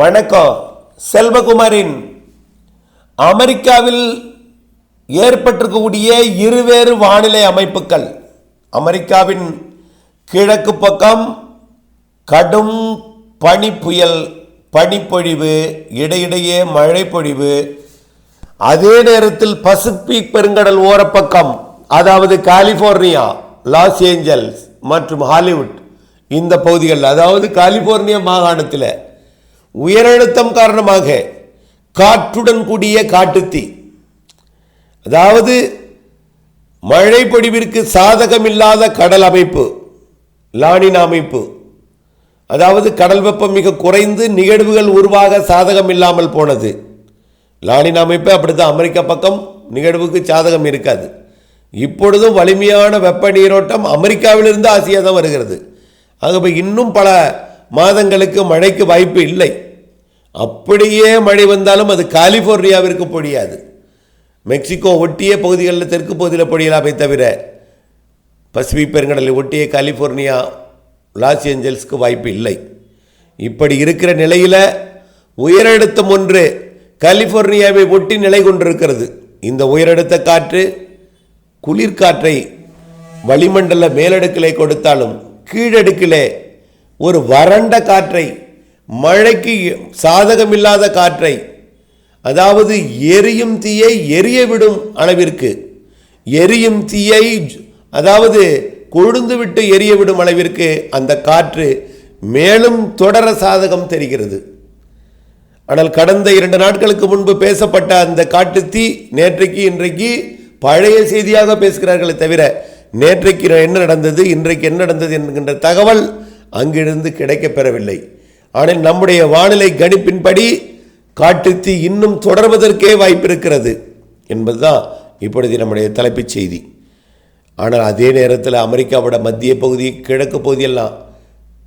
வணக்கம். செல்வகுமாரின் அமெரிக்காவில் ஏற்பட்டிருக்கக்கூடிய இருவேறு வானிலை அமைப்புகள். அமெரிக்காவின் கிழக்கு பக்கம் கடும் பனி புயல் பனிப்பொழிவு இடையிடையே மழை பொழிவு அதே நேரத்தில் பசிபிக் பெருங்கடல் ஓரப்பக்கம் அதாவது கலிபோர்னியா லாஸ் ஏஞ்சல்ஸ் மற்றும் ஹாலிவுட் இந்த பகுதிகள் அதாவது கலிபோர்னியா மாகாணத்தில் உயரழுத்தம் காரணமாக காற்றுடன் கூடிய காட்டுத்தீ. அதாவது மழைப்பொடிவிற்கு சாதகமில்லாத கடல் அமைப்பு லானின் அமைப்பு. அதாவது கடல் வெப்பம் மிக குறைந்து நிகழ்வுகள் உருவாக சாதகம் இல்லாமல் போனது. லானின் அமைப்பு அப்படித்தான். அமெரிக்கா பக்கம் நிகழ்வுக்கு சாதகம் இருக்காது. இப்பொழுதும் வலிமையான வெப்ப நீரோட்டம் அமெரிக்காவிலிருந்து ஆசியா தான் வருகிறது. ஆகவே இன்னும் பல மாதங்களுக்கு மழைக்கு வாய்ப்பு இல்லை. அப்படியே மழை வந்தாலும் அது கலிஃபோர்னியாவிற்கு பொழியாது. மெக்சிகோ ஒட்டிய பகுதிகளில் தெற்கு பகுதியில் பொழியலாமே தவிர பசிபிக் பெருங்கடலை ஒட்டிய கலிஃபோர்னியா லாஸ் ஏஞ்சல்ஸ்க்கு வாய்ப்பு இல்லை. இப்படி இருக்கிற நிலையில் உயரழுத்தம் ஒன்று கலிஃபோர்னியாவை ஒட்டி நிலை கொண்டிருக்கிறது. இந்த உயரழுத்த காற்று குளிர்காற்றை வளிமண்டல மேலடுக்கிலே கொடுத்தாலும் கீழடுக்கிலே ஒரு வறண்ட காற்றை மழைக்கு சாதகமில்லாத காற்றை அதாவது எரியும் தீயை எரிய விடும் அளவிற்கு எரியும் தீயை அதாவது கொழுந்து விட்டு எரிய விடும் அளவிற்கு அந்த காற்று மேலும் தொடர சாதகம் தெரிகிறது. ஆனால் கடந்த இரண்டு நாட்களுக்கு முன்பு பேசப்பட்ட அந்த காட்டுத்தீ நேற்றைக்கு இன்றைக்கு பழைய செய்தியாக பேசுகிறார்களே தவிர நேற்றைக்கு என்ன நடந்தது இன்றைக்கு என்ன நடந்தது என்கின்ற தகவல் அங்கிருந்து கிடைக்கப்பெறவில்லை. ஆனால் நம்முடைய வானிலை கணிப்பின்படி காட்டுத்தீ இன்னும் தொடர்வதற்கே வாய்ப்பு இருக்கிறது என்பதுதான் இப்பொழுது நம்முடைய தலைப்புச் செய்தி. ஆனால் அதே நேரத்தில் அமெரிக்காவோட மத்திய பகுதி கிழக்கு பகுதியெல்லாம்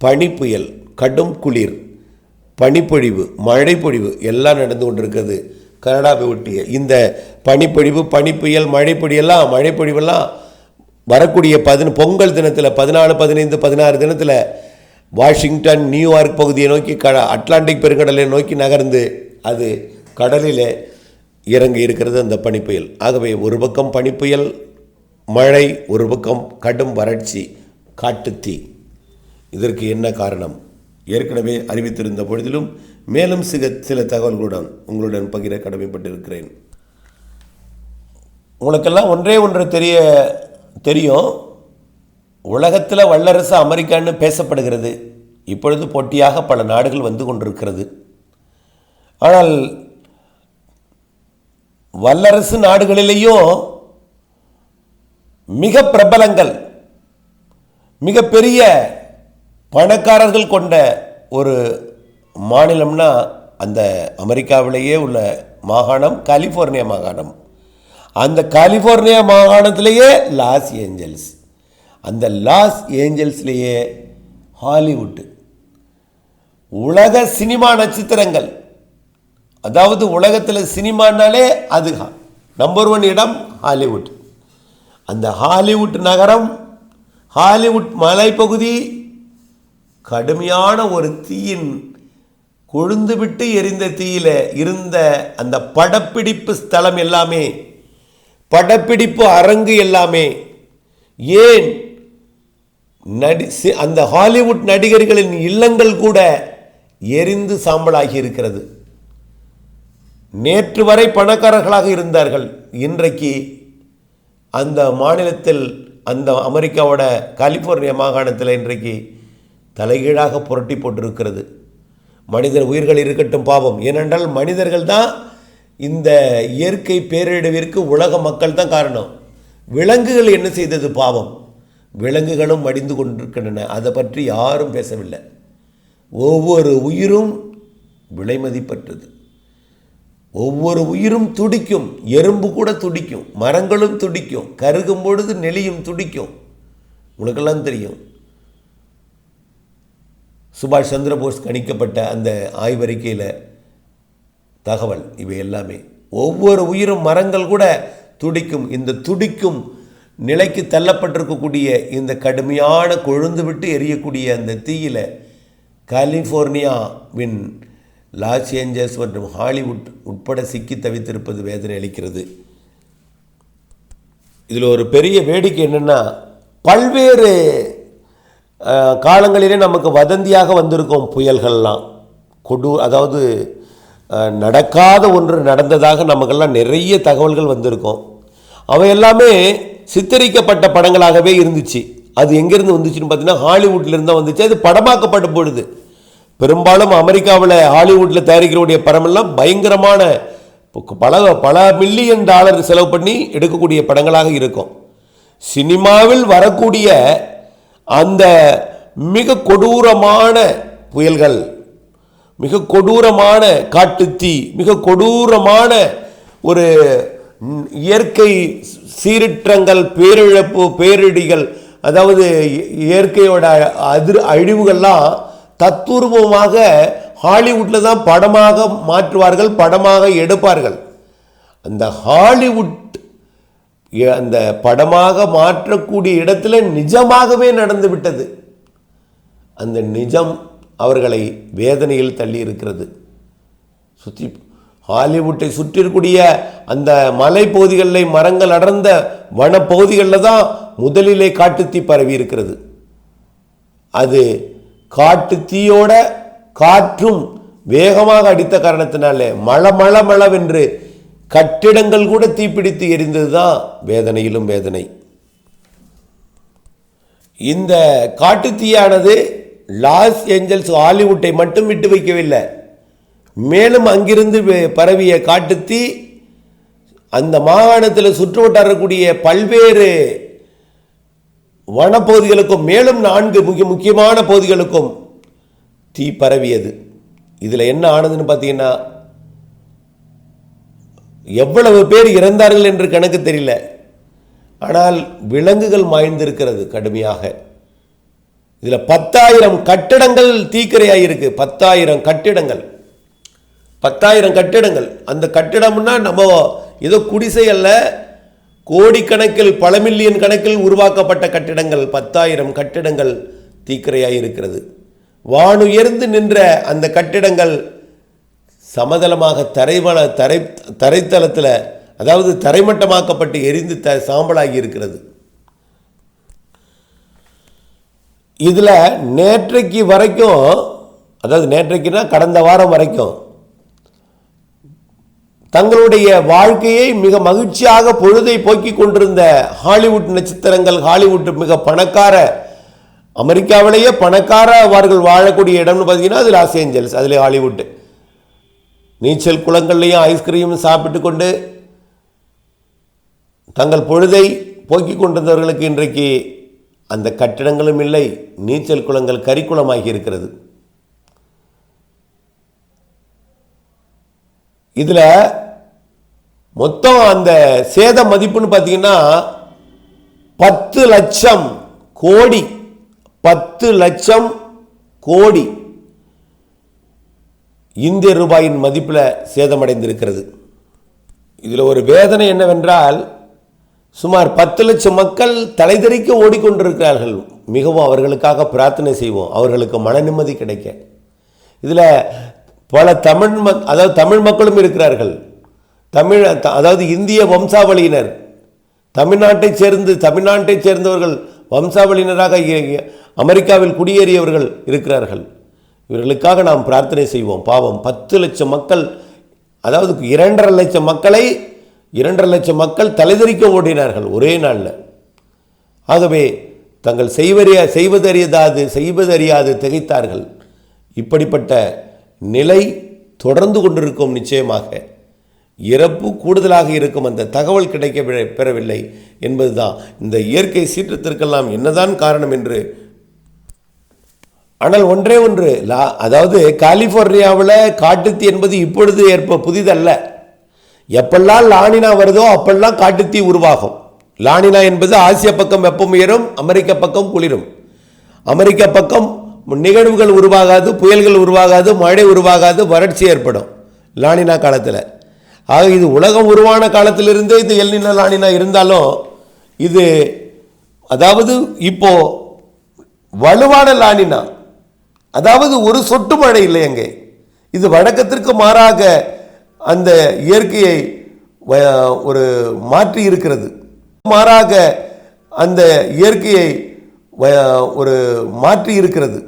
பனிப்புயல் கடும் குளிர் பனிப்பொழிவு மழைப்பொழிவு எல்லாம் நடந்து கொண்டிருக்கிறது. கனடாவை ஒட்டிய இந்த பனிப்பொழிவு பனிப்புயல் மழைப்பொழியெல்லாம் மழைப்பொழிவெல்லாம் வரக்கூடிய பதின பொங்கல் தினத்தில் பதினாலு பதினைந்து பதினாறு தினத்தில் வாஷிங்டன் நியூயார்க் பகுதியை நோக்கி க அட்லாண்டிக் பெருங்கடலை நோக்கி நகர்ந்து அது கடலில் இறங்கி இருக்கிறது அந்த பனிப்புயல். ஆகவே ஒரு பக்கம் பனிப்புயல் மழை ஒரு பக்கம் கடும் வறட்சி காட்டுத்தீ இதற்கு என்ன காரணம்? ஏற்கனவே அறிவித்திருந்த பொழுதிலும் மேலும் சில சில தகவல்களுடன் உங்களுடன் பகிர கடமைப்பட்டிருக்கிறேன். உங்களுக்கெல்லாம் ஒன்றே ஒன்று தெரிய தெரியும். உலகத்தில் வல்லரசு அமெரிக்கான்னு பேசப்படுகிறது. இப்பொழுது போட்டியாக பல நாடுகள் வந்து கொண்டிருக்கிறது. ஆனால் வல்லரசு நாடுகளிலேயும் மிக பிரபலங்கள் மிகப்பெரிய பணக்காரர்கள் கொண்ட ஒரு மாநிலம்னா அந்த அமெரிக்காவிலேயே உள்ள மாகாணம் கலிஃபோர்னியா மாகாணம். அந்த கலிஃபோர்னியா மாகாணத்திலேயே லாஸ் ஏஞ்சல்ஸ். அந்த லாஸ் ஏஞ்சல்ஸ்லேயே ஹாலிவுட்டு உலக சினிமா நட்சத்திரங்கள். அதாவது உலகத்தில் சினிமானாலே அது நம்பர் ஒன் இடம் ஹாலிவுட் அந்த ஹாலிவுட் நகரம் ஹாலிவுட் மலைப்பகுதி கடுமையான ஒரு தீயின் கொழுந்து விட்டு எரிந்த தீயில் இருந்த அந்த படப்பிடிப்பு ஸ்தலம் எல்லாமே படப்பிடிப்பு அரங்கு எல்லாமே ஏன் நடி அந்த ஹாலிவுட் நடிகர்களின் இல்லங்கள் கூட எரிந்து சாம்பலாகி இருக்கிறது. நேற்று வரை பணக்காரர்களாக இருந்தார்கள். இன்றைக்கு அந்த மாநிலத்தில் அந்த அமெரிக்காவோட கலிஃபோர்னியா மாகாணத்தில் இன்றைக்கு தலைகீழாக புரட்டி போட்டிருக்கிறது. மனிதர் உயிர்கள் இருக்கட்டும் பாவம். ஏனென்றால் மனிதர்கள் தான் இந்த இயற்கை பேரிடவிற்கு உலக மக்கள் தான் காரணம். விலங்குகள் என்ன செய்தது பாவம். விலங்குகளும் மடிந்து கொண்டிருக்கின்றன. அதை பற்றி யாரும் பேசவில்லை. ஒவ்வொரு உயிரும் விலைமதிப்பற்றது ஒவ்வொரு உயிரும் துடிக்கும். எறும்பு கூட துடிக்கும். மரங்களும் துடிக்கும். கருகும் பொழுது நெளியும் துடிக்கும். உனக்கெல்லாம் தெரியும். சுபாஷ் சந்திரபோஸ் கணிக்கப்பட்ட அந்த ஆய்வறிக்கையில் தகவல் இவை எல்லாமே. ஒவ்வொரு உயிரும் மரங்கள் கூட துடிக்கும். இந்த துடிக்கும் நிலைக்கு தள்ளப்பட்டிருக்கக்கூடிய இந்த கடுமையான கொழுந்து விட்டு எரியக்கூடிய அந்த தீயில் கலிஃபோர்னியாவின் லாஸ் ஏஞ்சல்ஸ் மற்றும் ஹாலிவுட் உட்பட சிக்கி தவித்திருப்பது வேதனை அளிக்கிறது. இதில் ஒரு பெரிய வேடிக்கை என்னென்னா பல்வேறு காலங்களிலே நமக்கு வதந்தியாக வந்திருக்கும் புயல்கள்லாம். கொடு அதாவது நடக்காத ஒன்று நடந்ததாக நமக்கெல்லாம் நிறைய தகவல்கள் வந்திருக்கும். அவை எல்லாமே சித்தரிக்கப்பட்ட படங்களாகவே இருந்துச்சு. அது எங்கேருந்து வந்துச்சுன்னு பார்த்தீங்கன்னா ஹாலிவுட்லேருந்து தான் வந்துச்சு. அது படமாக்கப்பட்டு போடுது பெரும்பாலும் அமெரிக்காவில் ஹாலிவுட்டில் தயாரிக்கிறவுடைய படமெல்லாம் பயங்கரமான பல பல மில்லியன் டாலர் செலவு பண்ணி எடுக்கக்கூடிய படங்களாக இருக்கும். சினிமாவில் வரக்கூடிய அந்த மிக கொடூரமான புயல்கள் மிக கொடூரமான காட்டுத்தீ மிக கொடூரமான ஒரு இயற்கை சீரிற்றங்கள் பேரிழப்பு பேரிடிகள் அதாவது இயற்கையோட அதிர் அழிவுகள்லாம் தத்துரூபமாக ஹாலிவுட்டில் தான் படமாக மாற்றுவார்கள் படமாக எடுப்பார்கள். அந்த ஹாலிவுட் அந்த படமாக மாற்றக்கூடிய இடத்துல நிஜமாகவே நடந்து விட்டது. அந்த நிஜம் அவர்களை வேதனையில் தள்ளி இருக்கிறது. சுற்றி ஹாலிவுட்டை சுற்றி இருக்கக்கூடிய அந்த மலைப்பகுதிகளில் மரங்கள் அடர்ந்த வனப்பகுதிகளில் தான் முதலிலே காட்டுத்தீ பரவி இருக்கிறது. அது காட்டுத்தீயோட காற்றும் வேகமாக அடித்த காரணத்தினாலே மழ மழ மழவென்று கட்டிடங்கள் கூட தீப்பிடித்து எரிந்தது தான் வேதனையிலும் வேதனை. இந்த காட்டுத்தீயானது லாஸ் ஏஞ்சல்ஸ் ஹாலிவுட்டை மட்டும் விட்டு வைக்கவில்லை. மேலும் அங்கிருந்து பரவிய காட்டுத்தீ அந்த மாகாணத்தில் சுற்றுவட்டாரக்கூடிய பல்வேறு வனப்பகுதிகளுக்கும் மேலும் நான்கு முக்கிய முக்கியமான பகுதிகளுக்கும் தீ பரவியது. இதில் என்ன ஆனதுன்னு பார்த்தீங்கன்னா எவ்வளவு பேர் இறந்தார்கள் என்று கணக்கு தெரியல. ஆனால் விலங்குகள் மாய்ந்திருக்கிறது கடுமையாக. இதில் பத்தாயிரம் கட்டிடங்கள் தீக்கிரையாயிருக்கு. பத்தாயிரம் கட்டிடங்கள். பத்தாயிரம் கட்டிடங்கள். அந்த கட்டிடம்னா நம்ம ஏதோ குடிசை அல்ல கோடிக்கணக்கில் பல மில்லியன் கணக்கில் உருவாக்கப்பட்ட கட்டிடங்கள். பத்தாயிரம் கட்டிடங்கள் தீக்கிரையாக இருக்கிறது. வானுயர்ந்து நின்ற அந்த கட்டிடங்கள் சமதளமாக தரைவள தரை தரைத்தளத்தில் அதாவது தரைமட்டமாக்கப்பட்டு எரிந்து த சாம்பலாகி இருக்கிறது. இதில் நேற்றைக்கு வரைக்கும் அதாவது நேற்றைக்குன்னா கடந்த வாரம் வரைக்கும் தங்களுடைய வாழ்க்கையை மிக மகிழ்ச்சியாக பொழுதை போக்கிக் கொண்டிருந்த ஹாலிவுட் நட்சத்திரங்கள் ஹாலிவுட் மிக பணக்கார அமெரிக்காவிலேயே பணக்கார அவர்கள் வாழக்கூடிய இடம்னு பார்த்தீங்கன்னா அது லாஸ் ஏஞ்சல்ஸ் அதில் ஹாலிவுட்டு நீச்சல் குளங்கள்லையும் ஐஸ்கிரீம் சாப்பிட்டு கொண்டு தங்கள் பொழுதை போக்கிக் கொண்டிருந்தவர்களுக்கு இன்றைக்கு அந்த கட்டிடங்களும் இல்லை நீச்சல் குளங்கள் கரிக்குளமாகி இருக்கிறது. இதில் மொத்தம் அந்த சேத மதிப்புன்னு பார்த்தீங்கன்னா பத்து லட்சம் கோடி பத்து லட்சம் கோடி இந்திய ரூபாயின் மதிப்பில் சேதமடைந்திருக்கிறது. இதில் ஒரு வேதனை என்னவென்றால் சுமார் பத்து லட்சம் மக்கள் தலைதறிக்க ஓடிக்கொண்டிருக்கிறார்கள். மிகவும் அவர்களுக்காக பிரார்த்தனை செய்வோம். அவர்களுக்கு மன நிம்மதி கிடைக்க. இதில் பல தமிழ் மக் அதாவது தமிழ் மக்களும் இருக்கிறார்கள். தமிழ் த- அதாவது இந்திய வம்சாவளியினர். தமிழ்நாட்டைச் சேர்ந்து தமிழ்நாட்டைச் சேர்ந்தவர்கள் வம்சாவளியினராக அமெரிக்காவில் குடியேறியவர்கள் இருக்கிறார்கள். இவர்களுக்காக நாம் பிரார்த்தனை செய்வோம். பாவம் பத்து லட்சம் மக்கள் அதாவது இரண்டரை லட்சம் மக்களை இரண்டரை லட்சம் மக்கள் தலைதறிக்க ஓடினார்கள் ஒரே நாளில். ஆகவே தங்கள் செய்வறிய செய்வதறியதாது செய்வதறியாது திகைத்தார்கள். இப்படிப்பட்ட நிலை தொடர்ந்து கொண்டிருக்கும் நிச்சயமாக. இறப்பு கூடுதலாக இருக்கும். அந்த தகவல் கிடைக்க வி- பெறவில்லை என்பதுதான். இந்த இயற்கை சீற்றத்திற்கெல்லாம் என்னதான் காரணம் என்று ஆனால் ஒன்றே ஒன்று. லா அதாவது கலிஃபோர்னியாவில் காட்டுத்தீ என்பது இப்பொழுது ஏற்ப புதிதல்ல. எப்பெல்லாம் லானினா வருதோ அப்பெல்லாம் காட்டுத்தீ உருவாகும். லானினா என்பது ஆசிய பக்கம் வெப்பம் உயரும்? அமெரிக்க பக்கம் குளிரும். அமெரிக்க பக்கம் நிகழ்வுகள் உருவாகாது புயல்கள் உருவாகாது மழை உருவாகாது வறட்சி ஏற்படும். லானினா காலத்தில். ஆக இது உலகம் உருவான காலத்திலிருந்தே இது எல்னினா லானினா இருந்தாலும் இது அதாவது இப்போ வலுவான லானினா அதாவது ஒரு சொட்டு மழை இல்லை அங்கே. இது வழக்கத்திற்கு மாறாக அந்த இயற்கையை ஒரு மாற்றி இருக்கிறது. மாறாக அந்த இயற்கையை ஒரு மாற்றி இருக்கிறது.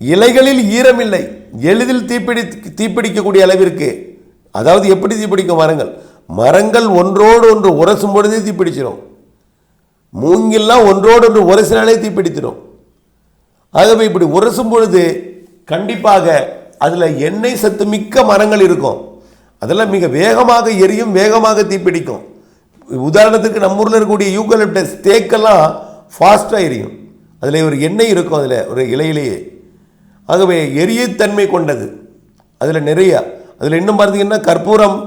இலைகளில் ஈரமில்லை. எளிதில் தீப்பிடி தீப்பிடிக்கக்கூடிய அளவிற்கு. அதாவது எப்படி தீப்பிடிக்கும் மரங்கள்? மரங்கள் ஒன்றோடு ஒன்று உரசும் பொழுதே தீப்பிடிச்சிடும் மூங்கில்லாம் ஒன்றோடு ஒன்று உரசினாலே தீப்பிடித்திடும் ஆகவே இப்படி உரசும் பொழுது கண்டிப்பாக அதில் எண்ணெய் சத்து மிக்க மரங்கள் இருக்கும். அதெல்லாம் மிக வேகமாக எரியும் வேகமாக தீப்பிடிக்கும் உதாரணத்துக்கு நம்ம ஊரில் இருக்கக்கூடிய யூக்கலிப்டஸ் தேக்கெல்லாம் ஃபாஸ்ட்டாக எரியும். அதில் ஒரு எண்ணெய் இருக்கும் அதில் ஒரு இலையிலேயே. ஆகவே எரியத்தன்மை கொண்டது. அதில் நிறையா அதில் இன்னும் பார்த்தீங்கன்னா கற்பூரம்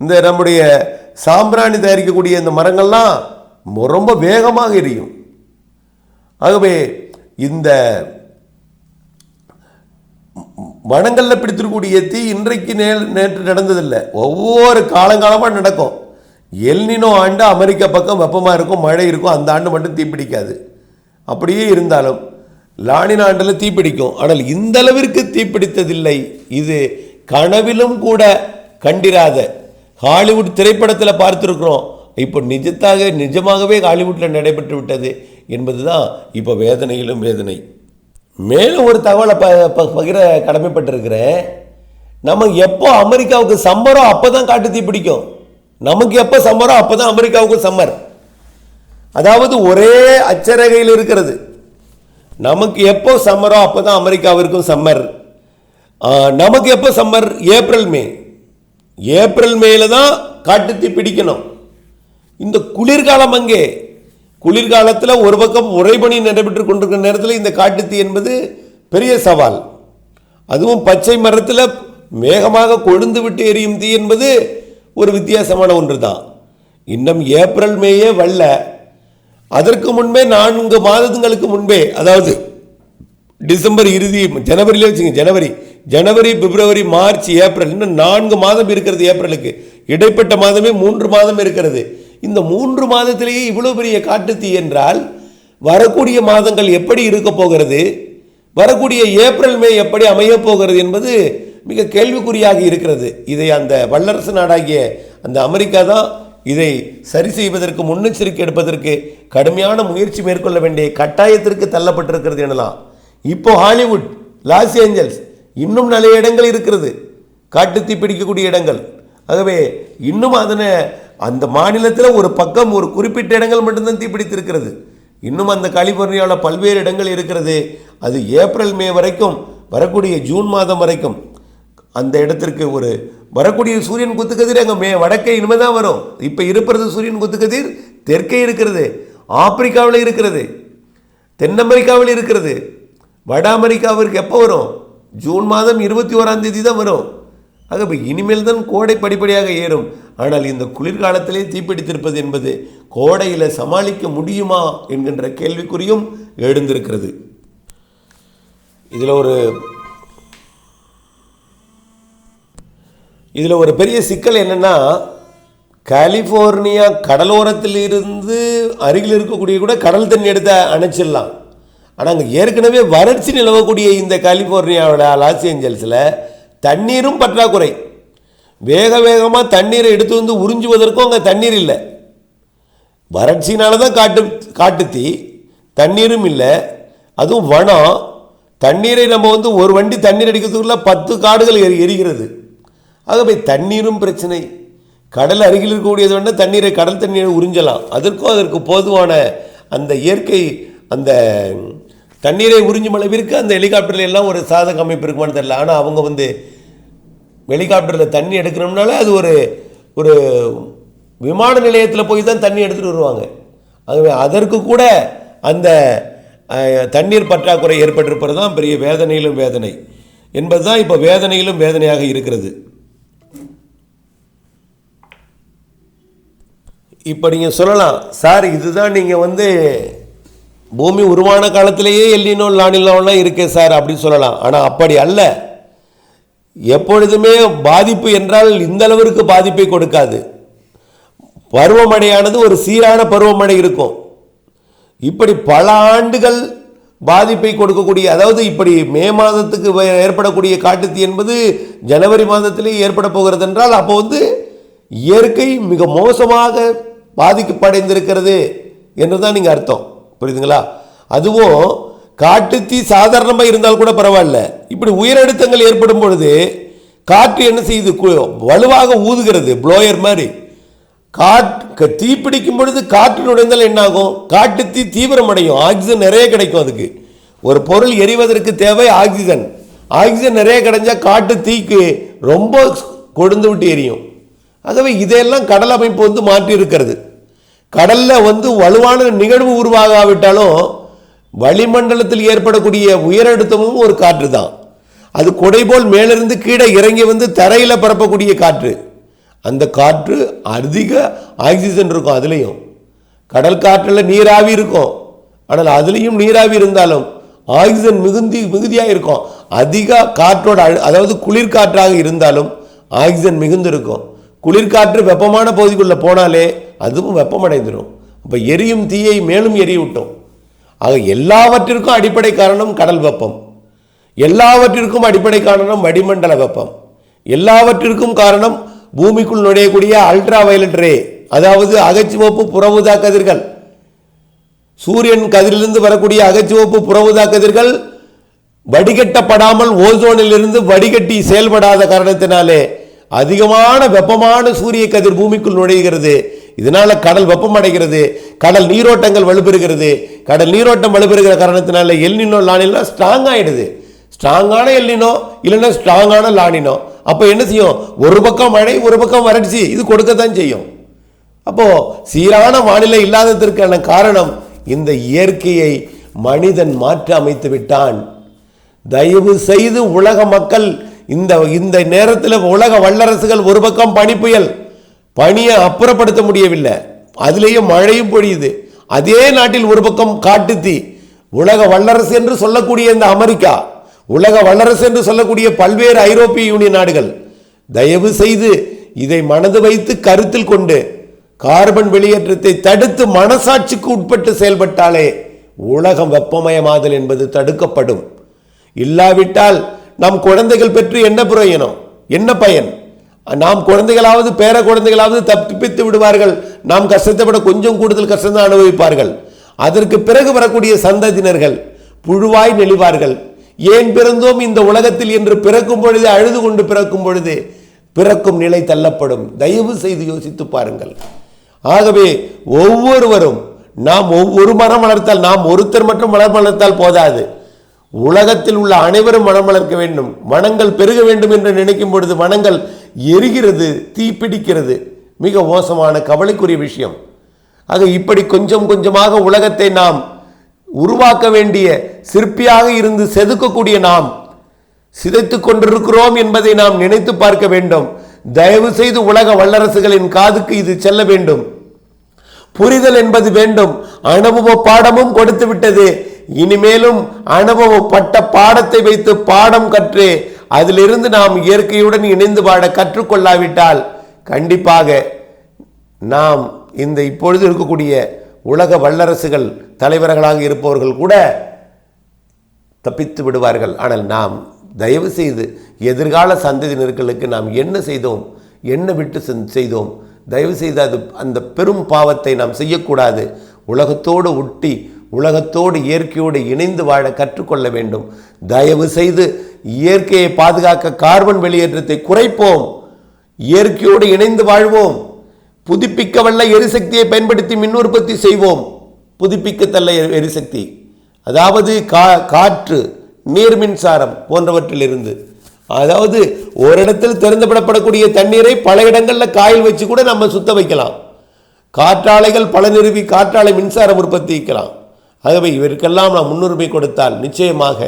இந்த நம்முடைய சாம்பிராணி தயாரிக்கக்கூடிய இந்த மரங்கள்லாம் ரொம்ப வேகமாக எரியும். ஆகவே இந்த வனங்களில் பிடித்திருக்கக்கூடிய தீ இன்றைக்கு நே நேற்று நடந்ததில்லை. ஒவ்வொரு காலங்காலமாக நடக்கும். எல்னினோ ஆண்டு அமெரிக்கா பக்கம் வெப்பமாக இருக்கும் மழை இருக்கும். அந்த ஆண்டு மட்டும் தீப்பிடிக்காது அப்படியே இருந்தாலும் லானின் ஆண்டில் தீப்பிடிக்கும் ஆனால் இந்த அளவிற்கு தீப்பிடித்ததில்லை இது கனவிலும் கூட கண்டிராத. ஹாலிவுட் திரைப்படத்தில் பார்த்துருக்குறோம். இப்போ நிஜத்தாக நிஜமாகவே ஹாலிவுட்டில் நடைபெற்று விட்டது என்பது தான் இப்போ வேதனையிலும் வேதனை. மேலும் ஒரு தகவலை ப பகிர கடமைப்பட்டிருக்கிறேன். நம்ம எப்போ அமெரிக்காவுக்கு சம்மரோ அப்போ தான் காட்டு தீ பிடிக்கும். நமக்கு எப்போ சம்மரோ அப்போ தான் அமெரிக்காவுக்கு சம்மர். அதாவது ஒரே அச்சரகையில் இருக்கிறது. நமக்கு எப்போ சம்மரோ அப்போ தான் அமெரிக்காவிற்கும் சம்மர். நமக்கு எப்போ சம்மர் ஏப்ரல் மே ஏப்ரல் மேல தான் காட்டுத்தீ பிடிக்கணும். இந்த குளிர்காலம் அங்கே. குளிர்காலத்தில் ஒரு பக்கம் உறைபனி நடைபெற்று கொண்டிருக்கிற நேரத்தில் இந்த காட்டுத்தீ என்பது பெரிய சவால். அதுவும் பச்சை மரத்தில் வேகமாக கொழுந்து விட்டு எரியும் தீ என்பது ஒரு வித்தியாசமான ஒன்று தான் இன்னும் ஏப்ரல் மேயே வல்ல அதற்கு முன்பே நான்கு மாதங்களுக்கு முன்பே அதாவது டிசம்பர் இறுதி ஜனவரியிலே வச்சுங்க ஜனவரி. ஜனவரி பிப்ரவரி மார்ச் ஏப்ரல் இன்னும் நான்கு மாதம் இருக்கிறது ஏப்ரலுக்கு. இடைப்பட்ட மாதமே மூன்று மாதம் இருக்கிறது. இந்த மூன்று மாதத்திலேயே இவ்வளோ பெரிய காட்டுத்தீ என்றால் வரக்கூடிய மாதங்கள் எப்படி இருக்க போகிறது? வரக்கூடிய ஏப்ரல் மே எப்படி அமையப் போகிறது என்பது மிக கேள்விக்குறியாக இருக்கிறது. இதை அந்த வல்லரசு நாடாகிய அந்த அமெரிக்கா தான் இதை சரி செய்வதற்கு முன்னெச்சரிக்கை எடுப்பதற்கு கடுமையான முயற்சி மேற்கொள்ள வேண்டிய கட்டாயத்திற்கு தள்ளப்பட்டிருக்கிறது எனலாம். இப்போ ஹாலிவுட் லாஸ் ஏஞ்சல்ஸ் இன்னும் நிறைய இடங்கள் இருக்கிறது. காட்டுத்தீ பிடிக்கக்கூடிய இடங்கள். ஆகவே இன்னும் அதனை அந்த மாநிலத்தில் ஒரு பக்கம் ஒரு குறிப்பிட்ட இடங்கள் மட்டும்தான் தீப்பிடித்திருக்கிறது இன்னும் அந்த கலிபோர்னியாவில் பல்வேறு இடங்கள் இருக்கிறது. அது ஏப்ரல் மே வரைக்கும் வரக்கூடிய ஜூன் மாதம் வரைக்கும். அந்த இடத்திற்கு ஒரு வரக்கூடிய சூரியன் குத்துக்கதிர் அங்கே மே வடக்கே இனிமே தான் வரும். இப்போ இருக்கிறது சூரியன் குத்துக்கதிர் தெற்கே இருக்கிறது. ஆப்பிரிக்காவில் இருக்கிறது. தென் அமெரிக்காவில் இருக்கிறது. வட அமெரிக்காவிற்கு எப்போ வரும்? ஜூன் மாதம் இருபத்தி ஓராம் தேதி தான் வரும். ஆக இப்போ இனிமேல் தான் கோடை படிப்படியாக ஏறும். ஆனால் இந்த குளிர்காலத்திலே தீப்பிடித்திருப்பது என்பது கோடையில் சமாளிக்க முடியுமா என்கின்ற கேள்விக்குறியும் எழுந்திருக்கிறது. இதில் ஒரு இதில் ஒரு பெரிய சிக்கல் என்னென்னா கலிஃபோர்னியா கடலோரத்தில் இருந்து அருகில் இருக்கக்கூடிய கூட கடல் தண்ணி எடுத்து அணைச்சிடலாம். ஆனால் அங்கே ஏற்கனவே வறட்சி நிலவக்கூடிய இந்த கலிஃபோர்னியாவில் லாஸ் ஏஞ்சல்ஸில் தண்ணீரும் பற்றாக்குறை. வேக வேகமாக தண்ணீரை எடுத்து வந்து உறிஞ்சுவதற்கும் அங்கே தண்ணீர் இல்லை. வறட்சினால தான் காட்டு காட்டுத்தி தண்ணீரும் இல்லை. அதுவும் வனம் தண்ணீரை நம்ம வந்து ஒரு வண்டி தண்ணீர் அடிக்கிறதுக்குள்ள பத்து காடுகள் எரி எரிகிறது ஆகவே தண்ணீரும் பிரச்சனை. கடல் அருகில் இருக்கக்கூடியது வேணால் தண்ணீரை கடல் தண்ணீரை உறிஞ்சலாம். அதற்கும் அதற்கு போதுவான அந்த இயற்கை அந்த தண்ணீரை உறிஞ்சும் அளவிற்கு அந்த ஹெலிகாப்டர்ல எல்லாம் ஒரு சாதக அமைப்பு இருக்குமான்னு தெரியல. ஆனால் அவங்க வந்து ஹெலிகாப்டரில் தண்ணி எடுக்கணும்னால அது ஒரு ஒரு விமான நிலையத்தில் போய் தான் தண்ணி எடுத்துகிட்டு வருவாங்க. ஆகவே அதற்கு கூட அந்த தண்ணீர் பற்றாக்குறை ஏற்பட்டிருப்பது தான் பெரிய வேதனையிலும் வேதனை என்பது தான் இப்போ வேதனையிலும் வேதனையாக இருக்கிறது. இப்போ நீங்கள் சொல்லலாம் சார் இதுதான் நீங்கள் வந்து பூமி உருவான காலத்திலேயே எல்லினோ லானிலோலாம் இருக்கே சார் அப்படின்னு சொல்லலாம். ஆனால் அப்படி அல்ல. எப்பொழுதுமே பாதிப்பு என்றால் இந்த அளவிற்கு பாதிப்பை கொடுக்காது. பருவமழையானது ஒரு சீரான பருவமழை இருக்கும். இப்படி பல ஆண்டுகள் பாதிப்பை கொடுக்கக்கூடிய அதாவது இப்படி மே மாதத்துக்கு ஏற்படக்கூடிய காட்டுத்தீ என்பது ஜனவரி மாதத்திலேயே ஏற்பட போகிறது என்றால் அப்போ வந்து இயற்கை மிக மோசமாக பாதிக்கப்படைந்திருக்கிறது என்று தான் நீங்கள் அர்த்தம். புரியுதுங்களா? அதுவும் காட்டுத்தீ சாதாரணமாக இருந்தால் கூட பரவாயில்ல. இப்படி உயரழுத்தங்கள் ஏற்படும் பொழுது காற்று என்ன செய்யுது? கு- வலுவாக ஊதுகிறது ப்ளோயர் மாதிரி. காற்று தீ பிடிக்கும் பொழுது காற்று நுழைந்தால் என்னாகும்? காட்டு தீ தீவிரமடையும். ஆக்சிஜன் நிறைய கிடைக்கும் அதுக்கு. ஒரு பொருள் எரிவதற்கு தேவை ஆக்சிஜன். ஆக்சிஜன் நிறைய கிடைஞ்சால் காட்டு தீக்கு ரொம்ப கொழுந்து விட்டு எரியும். ஆகவே இதையெல்லாம் கடல் அமைப்பு வந்து மாற்றி இருக்கிறது கடல்ல வந்து வலுவான நிகழ்வு உருவாகாவிட்டாலும் வளிமண்டலத்தில் ஏற்படக்கூடிய உயரழுத்தமும் ஒரு காற்று தான். அது கொடை போல் மேலிருந்து கீழே இறங்கி வந்து தரையில் பரப்பக்கூடிய காற்று. அந்த காற்று அதிக ஆக்சிஜன் இருக்கும் அதுலேயும். கடல் காற்றில் நீராவி இருக்கும். ஆனால் அதுலேயும் நீராவி இருந்தாலும் ஆக்சிஜன் மிகுந்தி மிகுதியாக இருக்கும். அதிக காற்றோட அழு- அதாவது குளிர்காற்றாக இருந்தாலும் ஆக்சிஜன் மிகுந்திருக்கும். குளிர்காற்று வெப்பமான பகுதிக்குள்ளே போனாலே அதுவும் வெப்பமடைந்துடும் அப்போ எரியும் தீயை மேலும் எரிய விட்டோம் ஆக எல்லாவற்றிற்கும் அடிப்படை காரணம் கடல் வெப்பம். எல்லாவற்றிற்கும் அடிப்படை காரணம் வடிமண்டல வெப்பம். எல்லாவற்றிற்கும் காரணம் பூமிக்குள் நுழையக்கூடிய அல்ட்ரா வயலட் ரே அதாவது அகச்சிவப்பு புறவுதா கதிர்கள் சூரியன் கதிரிலிருந்து வரக்கூடிய அகச்சிவப்பு புறவுதா கதிர்கள் வடிகட்டப்படாமல் ஓசோனிலிருந்து வடிகட்டி செயல்படாத காரணத்தினாலே அதிகமான வெப்பமான சூரிய கதிர் பூமிக்குள் நுழைகிறது. இதனால கடல் வெப்பமடைகிறது கடல் நீரோட்டங்கள் வலுப்பெறுகிறது. கடல் நீரோட்டம் வலுப்பெறுகிற காரணத்தினால எல்லினோ லானினோ ஸ்ட்ராங் ஆயிடுது. ஸ்ட்ராங்கான எல்லினோ இல்லைன்னா ஸ்ட்ராங்கான லானினோ அப்போ என்ன செய்யும்? ஒரு பக்கம் மழை ஒரு பக்கம் வறட்சி. இது கொடுக்கத்தான் செய்யும். அப்போது சீரான வானிலை இல்லாததற்கான காரணம் இந்த இயற்கையை மனிதன் மாற்றி அமைத்து விட்டான். தயவு செய்து உலக மக்கள் இந்த இந்த நேரத்தில் உலக வல்லரசுகள் ஒரு பக்கம் பனி புயல் பனியை அப்புறப்படுத்த முடியவில்லை. அதுலேயும் மழையும் பொழியுது. அதே நாட்டில் ஒரு பக்கம் காட்டுத்தீ உலக வல்லரசு என்று சொல்லக்கூடிய இந்த அமெரிக்கா உலக வல்லரசு என்று சொல்லக்கூடிய பல்வேறு ஐரோப்பிய யூனியன் நாடுகள் தயவு செய்து இதை மனது வைத்து கருத்தில் கொண்டு கார்பன் வெளியேற்றத்தை தடுத்து மனசாட்சிக்கு உட்பட்டு செயல்பட்டாலே உலகம் வெப்பமயமாதல் என்பது தடுக்கப்படும். இல்லாவிட்டால் நம் குழந்தைகள் பெற்று என்ன புரையணும்? என்ன பயன்? நாம் குழந்தைகளாவது பேர குழந்தைகளாவது தப்பித்து விடுவார்கள். நாம் கஷ்டத்தை விட கொஞ்சம் கூடுதல் கஷ்டம் தான் அனுபவிப்பார்கள். அதற்கு பிறகு வரக்கூடிய சந்ததியினர்கள் புழுவாய் நெளிவார்கள். ஏன் பிறந்தோம் இந்த உலகத்தில் என்று பிறக்கும் பொழுது அழுது கொண்டு பிறக்கும் பொழுது பிறக்கும் நிலை தள்ளப்படும். தயவு செய்து யோசித்து பாருங்கள். ஆகவே ஒவ்வொருவரும் நாம் ஒவ்வொரு மரம் வளர்த்தால் நாம் ஒருத்தர் மட்டும் மரம் வளர்த்தால் போதாது. உலகத்தில் உள்ள அனைவரும் மனம் வளர்க்க வேண்டும் மனங்கள் பெருக வேண்டும் என்று நினைக்கும் பொழுது மனங்கள் எரிகிறது தீப்பிடிக்கிறது மிக மோசமான கவலைக்குரிய விஷயம். ஆக இப்படி கொஞ்சம் கொஞ்சமாக உலகத்தை நாம் உருவாக்க வேண்டிய சிற்பியாக இருந்து செதுக்கக்கூடிய நாம் சிதைத்துக் கொண்டிருக்கிறோம் என்பதை நாம் நினைத்து பார்க்க வேண்டும். தயவு செய்து உலக வல்லரசுகளின் காதுக்கு இது செல்ல வேண்டும். புரிதல் என்பது வேண்டும். அனுபவ பாடமும் கொடுத்து விட்டது. இனிமேலும் அனுபவப்பட்ட பாடத்தை வைத்து பாடம் கற்று அதிலிருந்து நாம் இயற்கையுடன் இணைந்து வாழ கற்றுக்கொள்ளாவிட்டால் கண்டிப்பாக நாம் இந்த இப்பொழுது இருக்கக்கூடிய உலக வல்லரசுகள் தலைவர்களாக இருப்பவர்கள் கூட தப்பித்து விடுவார்கள். ஆனால் நாம் தயவு செய்து எதிர்கால சந்ததியினர்களுக்கு நாம் என்ன செய்தோம்? என்ன விட்டு செய்தோம்? தயவு செய்து அது அந்த பெரும் பாவத்தை நாம் செய்யக்கூடாது. உலகத்தோடு ஒட்டி உலகத்தோடு இயற்கையோடு இணைந்து வாழ கற்றுக்கொள்ள வேண்டும். தயவு செய்து இயற்கையை பாதுகாக்க கார்பன் வெளியேற்றத்தை குறைப்போம். இயற்கையோடு இணைந்து வாழ்வோம். புதுப்பிக்கவல்ல எரிசக்தியை பயன்படுத்தி மின் உற்பத்தி செய்வோம். புதுப்பிக்கத்தல்ல எரி- எரிசக்தி. அதாவது கா காற்று நீர் மின்சாரம் போன்றவற்றிலிருந்து. அதாவது ஒரு இடத்தில் திறந்துவிடப்படக்கூடிய தண்ணீரை பல இடங்களில் காயில் வச்சு கூட நம்ம சுத்த வைக்கலாம். காற்றாலைகள் பல நிறுவி காற்றாலை மின்சாரம் உற்பத்திக்கலாம். ஆகவே இவருக்கெல்லாம் நாம் முன்னுரிமை கொடுத்தால் நிச்சயமாக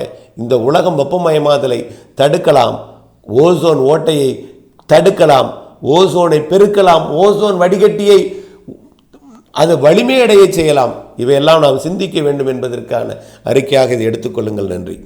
இந்த உலகம் வெப்பமயமாதலை தடுக்கலாம். ஓசோன் ஓட்டையை தடுக்கலாம். ஓசோனை பெருக்கலாம். ஓசோன் வடிகட்டியை அது வலிமையடைய செய்யலாம். இவையெல்லாம் நாம் சிந்திக்க வேண்டும் என்பதற்கான அறிக்கையாக இதை எடுத்துக்கொள்ளுங்கள் நன்றி.